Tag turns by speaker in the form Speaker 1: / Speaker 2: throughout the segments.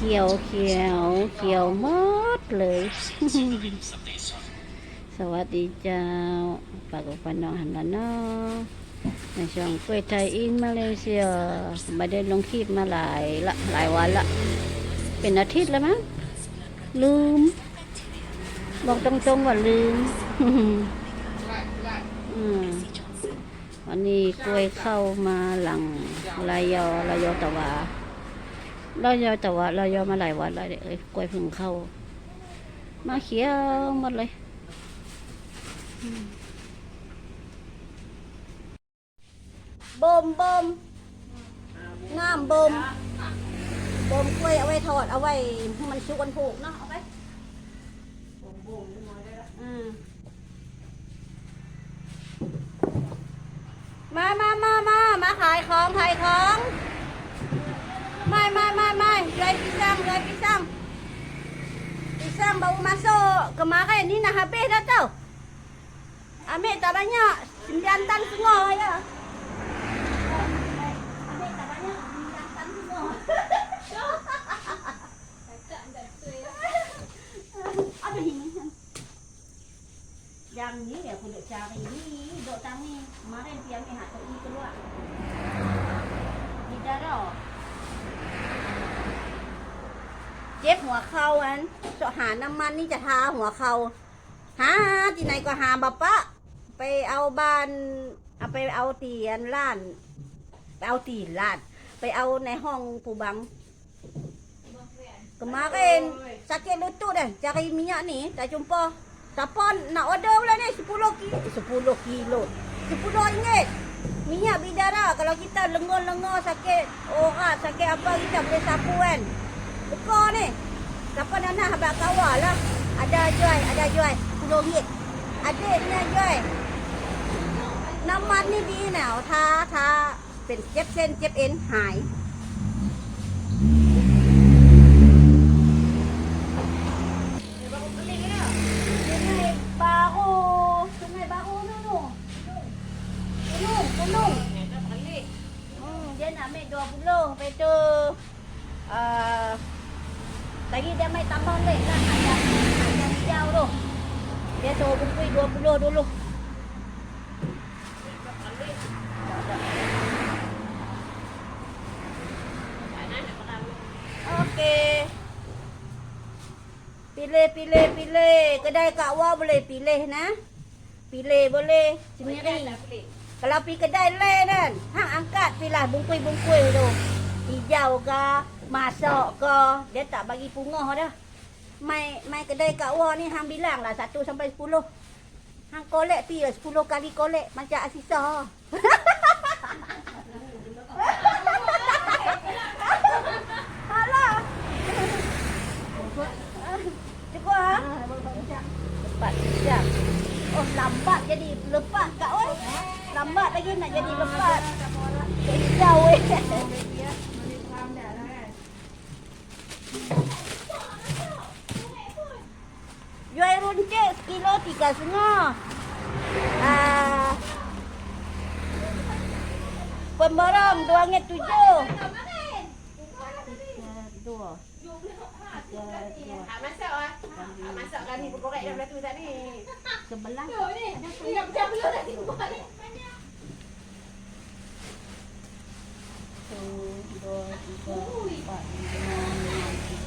Speaker 1: ขียวเขียวเขียวมดเลย สวัสดีเจ้า ปากกันน้องหันละเนาะในช่องกล้วยไทยอินมาเลเซียมาได้ลงคลิปมาหลายละหลายวันละ เป็นอาทิตย์แล้วมั้งลืม บอกตรงๆว่าลืมวันนี้กล้วยเข้ามาหลังลายยอลายยอตะวาเรายอแต่ว่าเรายอมาหลายวันแล้วเอ้ยกล้วยพึ่งเข้า มาเขียวหมดเลยบมบมน้ำบมบมกล้วยเอาไว้ทอด เอาไว้มันชุกันผูกเนาะเอาไปมามามามา มาขายของขายของ sekarang baru masuk kemarin ni nak habis dah tau ambil tak banyak 9 tan sungai je ambil tak banyak 9 tan sungai yang ni aku duk cari ni duk tangi kemarin dia ambil hak tu keluar ni darah เจ็บหัวเข่าอันจะหา น้ำมันนี่จะทาหัวเข่า หา ที่ไหนก็หาบะปะไปเอาบ้านเอาไปเอาเตียนล้าน ไปเอาตีนล้าน ไปเอาในห้องผู้บังก็มาเองสักเกลือตู้เด้จะไรมีเนี่จะจุ่มปอสะพอนน่าออเดอรเลยเนี่ยสิบโลกิลสิบโลกิโลสิบโลอีกเนมีเนี่ยบิดาระถ้าเราคิดว่าเลงงอเลงงอสักเกลือโอ้คะสักเกลืออะไรก็จะไปสะพูน Buka ni. Siapa dah nak habang kawal lah. Ada jual, ada jual. Puluh ringgit. Ada ni jual. น้ำมันนี่ดีแนวทาทาเป็นเจ็บเส้นเจ็บเอ็น หายไม่ตำบ้านเลยนะอาจจะอาจจะเจ้าลูกเดี๋ยวโตบุ้งไปดูบุ้งดูลูกโอเคปีเล่ปีเล่ปีเล่ก็ได้กะว่าบเลปีเล่นะปีเล่บเล่จิมีรีกะลาปีก็ได้เล่นั่นห้างอังกาดปีหลานบุ้งปุยบุ้งปุยดูปีเยาวกะ Masak ke Dia tak bagi pungah dah Mai mai kedai kat luar ni Hang bilang lah Satu sampai sepuluh Hang kolek pi lah, Sepuluh kali kolek Macam asisah ah. oh, lambat jadi lepas kak oi lambat lagi nak jadi lepas kak weh runcit kilo tiga setengah. Ah. Pemborong dua ngit tujuh. Dua. Tak masak lah. Tak masak kami berkorek dalam tu tadi. Sebelah. Tuh ni. Ni nak pecah belah tadi. Tuh. Dua, tiga, empat, lima, enam.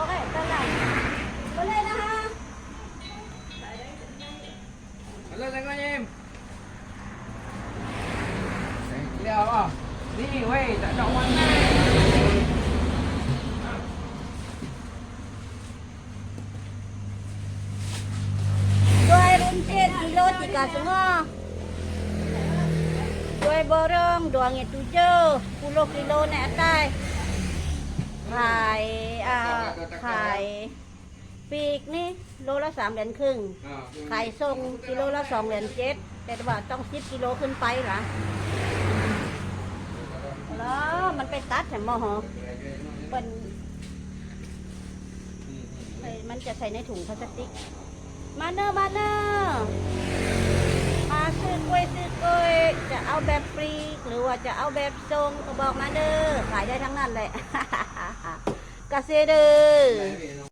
Speaker 2: Okay, ito lang. Wala na ha! Wala lang ko, Jim! Hindi ako. Hindi, wait. Ano ko na.
Speaker 1: Doy rumpit, kilo, tiga semua. Doy borong, doang itu je. Puluh kilo naik atas. ขาย่ขายปีกนี่ โลละสามเหรียญครึ่งขายส่งกิโลละสองเหรียญเจ็ด แต่ว่าต้องสิบกิโลขึ้นไปหรอแล้วมันไปตัดแถมมออเป็นมันจะใส่ในถุงพลาสติก มาเนอร์มาเนอร์ะเอาแบบฟรีหรือว่าจะเอาแบบทรงก็บอกมาเด้อขายได้ทั้งนั้นแหละกระเซเด้อ